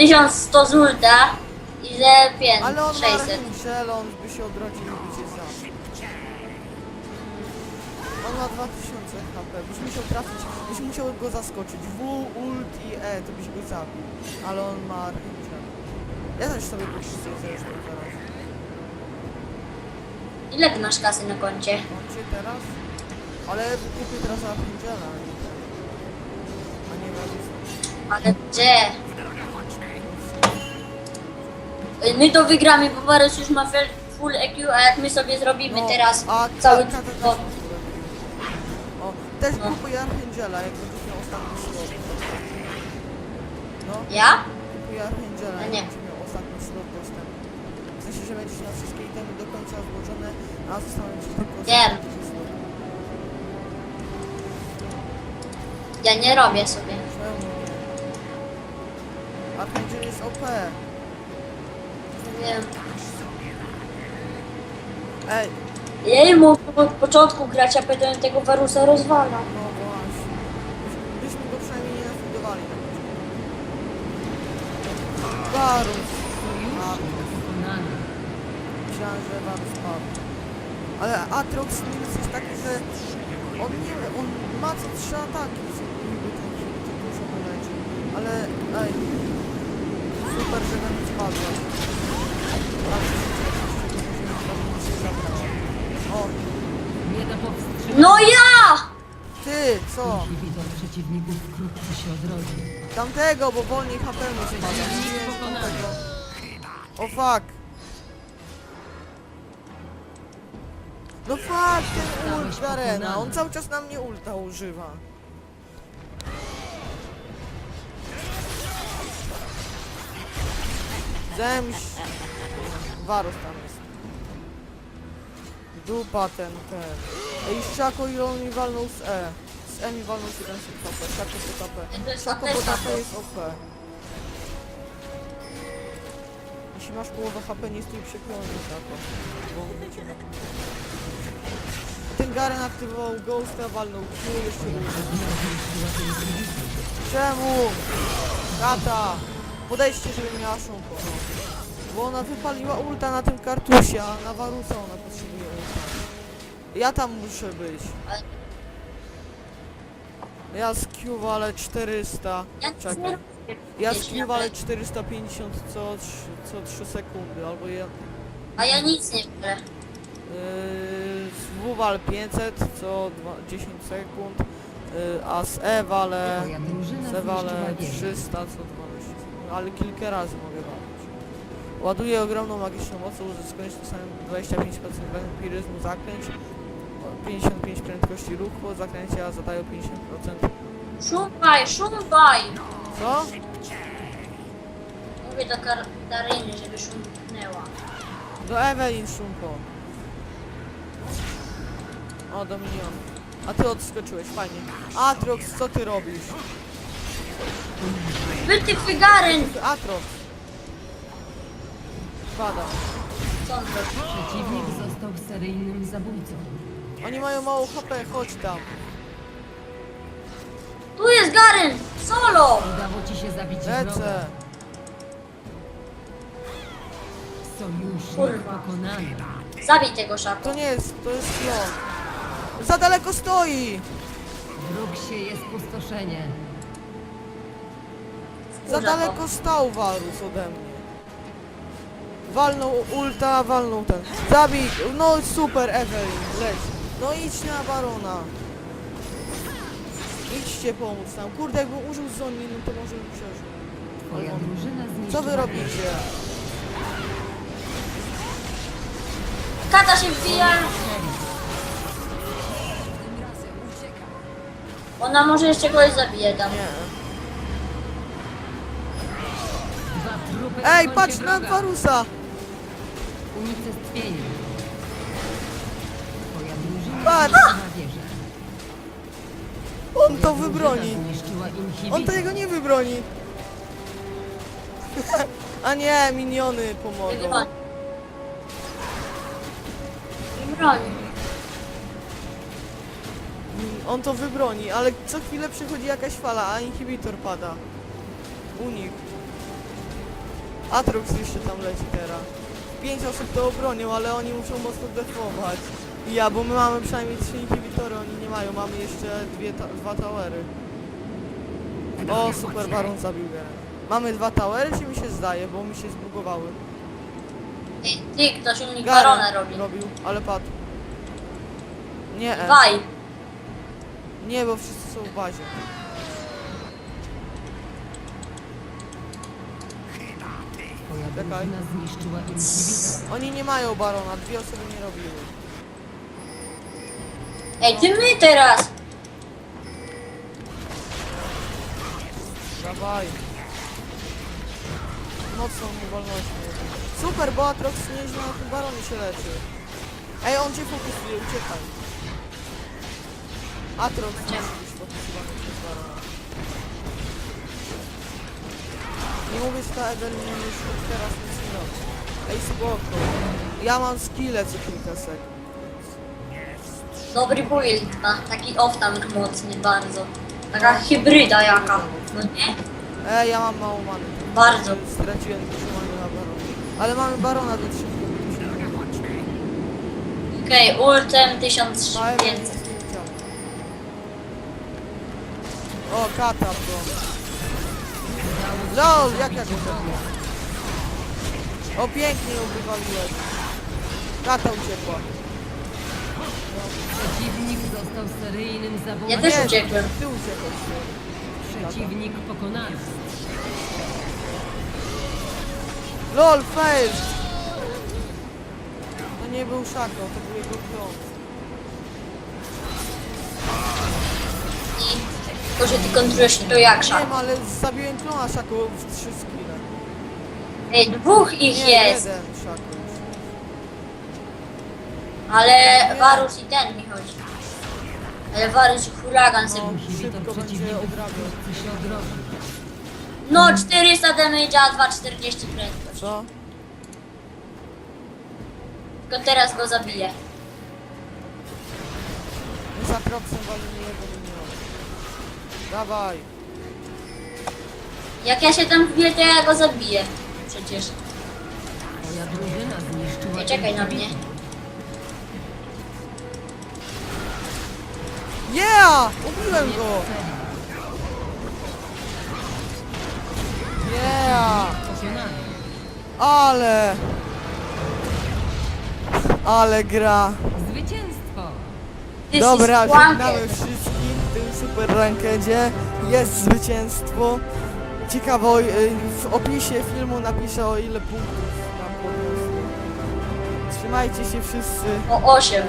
1100 z ulta i że 5, Ale on ma 600. Archangel, on by się odrodził i by cię zabił. On ma 2000 HP, byś musiał trafić, byś musiał go zaskoczyć. W, ult i E, to byś go zabił. Ale on ma Archangel. Ja też sobie poczystuję zresztą teraz. Ile ty masz kasy na koncie? On cię teraz? Ale kupię teraz Archangela, a nie. A nie. Ale gdzie? Ej, My to wygramy, bo Varus już ma fel- full EQ, a jak my sobie zrobimy teraz No, a cały... Kata też full O, też No. kupuj Archangela, jak będziesz miał ostatni slot. No. Ja? Kupuję Archangela, No jak nie. miał ostatni slot dostępny. W sensie, że będziesz miał wszystkie itemy do końca złożone, a zostaną ci tylko Wiem. ostatni slot. Ja nie robię sobie. Czemu nie? Archangel jest OP. Nie wiem. Ej, Jej mógł od początku grać, a potem tego Varusa rozwala. no właśnie. Byśmy- go przynajmniej nie nafidowali na. A, Myślałem, że Varus padł. Ale Atrox minus jest taki, że on nie on ma co trzy ataki. Niby ten hit to dużo wyleczy. Ale ej. Super, że spadła. Bardzo O, Nie do powstrzymania. No ja! ty, co? Jeśli widok przeciwników wkrótce się odrodzi. Tamtego, bo wolniej HP mu tamtego. O fuck. No fuck, ten ult Garena. On cały czas na mnie ulta używa. Zemść. Varus tam jest. Dupa ten, ten. Ej, Szako ile on mi walnął z E. Z E mi walnął 700 HP. Szako jest Szako Szako. jest OP. Jeśli masz połowę HP, nie stój przyklony Szako. Bo. Ten Garen aktywował Ghosta, walnął Q, jeszcze. Czemu? Kata! Podejdźcie, żeby miała szumko. Bo ona wypaliła ulta na tym kartusie, a na Warusa ona potrzebuje ulta. Ja tam muszę być. Ja z Q walę 400. Ja nic nie Czekaj. Ja z Q walę nawet- 450 co, trz- co 3 sekundy, albo ja... A ja nic nie biorę. Yy, z W wal 500 co dwa- 10 sekund, yy, a z E walę... Twoja drużyna Zewale zniszczyła wieżę. 300 co 12 sekund, ale kilka razy mogę walczyć. Ładuję ogromną magiczną mocą, uzyskując samym 25% vampiryzmu zaklęć, o 55 prędkości ruchu, zaklęcia zadają 50%. Szumaj, szumaj! Co? Mówię do Kar- Karyny, żeby szumnęła. Do Evelyn Szumpo. O, do milion. A ty odskoczyłeś, fajnie. Atrox, co ty robisz? Wy ty Figaren! Atrox! On robi? Przeciwnik został seryjnym zabójcą. Oni mają mało HP, chodź tam. Tu jest Garen! Solo! Udało ci się zabić wroga. Lecę. Sojusznik Kurwa. pokonany. Zabij tego szako. To nie jest, to jest klon. Za daleko stoi! Wróg sieje spustoszenie. Za Kurwa. daleko stał Varus ode mnie. Walnął ulta, walnął ten. Zabij! No super, Evelyn, leć. No idź na Barona. Idźcie pomóc tam. Kurde, jakbym użył zombie, no to może bym przeżył. Twoja Albo- drużyna zniszczyła Co wy robicie? Kata się wbija! Ona może jeszcze kogoś zabije tam. Nie. Dwa trupy Ej, patrz na wroga. Varusa! Unicestwienie. Twoja drużyna Patrz! zniszczyła wieżę. On to Twoja wybroni. drużyna zniszczyła inhibitor. On tego nie wybroni. A nie, miniony pomogą. Broń. Broń. On to wybroni, ale co chwilę przychodzi jakaś fala, a inhibitor pada. Unik. Atrox jeszcze tam leci teraz. Pięć osób to obronią, ale oni muszą mocno defować. I ja, bo my mamy przynajmniej trzy inhibitory, oni nie mają. Mamy jeszcze dwie ta dwa towery. O, super baron zabił Garen. Mamy dwa towery, czy mi się zdaje, bo mi się zbugowały. Ty, ty ktoś u nich barona robi. robił, ale padł. Nie, e. Dwaj. nie, bo wszyscy są w bazie. Czekaj. drużyna zniszczyła inhibitor. Oni nie mają barona, dwie osoby nie robiły. Ej, ty my teraz. Dawaj. Mocną mu wolności. Super, bo Atrox nieźle na tym baronie się leczy. Ej, on cię fokusuje, uciekaj. Atrox nie musi być fokusowany przez barona. Nie mówię, ta Evelyn już od teraz nic nie robi. Ej, spoko. Ja mam skille co kilka sekund. Dobry build ma. Taki off-tank mocny bardzo. Taka hybryda jaka. No nie? Ej, ja mam mało many. Bardzo. Straciłem dużo many na baronie. Ale mamy barona do 3 Okej, ultem Małem 1500. O, kata bro. LOL, jak ja go zabiłem? O, pięknie ją wywaliłeś. Kata uciekła. Przeciwnik został seryjnym zabójcą. Ja też Nie, uciekłem. Ty uciekłeś. Przeciwnik pokonany. LOL, fail! To nie był Szako, to był jego klon. Tylko, że ty kontrujesz to jak Nie szak. wiem, ale zabiłem klona Szako w 3 skille. Ej, dwóch ich Nie, jest. jeden Szako. Ale Varus i ten mi chodzi. Ale Varus i huragan sobie. No. Szybko będzie odrabiał. No, 400 damage'a, 240 prędkość. Co? Tylko teraz go zabiję. Za Troxem walimy jego miniona. Dawaj. Jak ja się tam wbiję, to ja go zabiję. Przecież. Twoja drużyna zniszczyła Nie czekaj na mnie. Yeah! Ubiłem go! Yeah! Ale! Ale gra. Zwycięstwo. Dobra, żegnamy wszystkim w tym super rankedzie. Jest zwycięstwo. Ciekawo, y, w opisie filmu napiszę o ile punktów nam podniósł. Trzymajcie się wszyscy. O 8.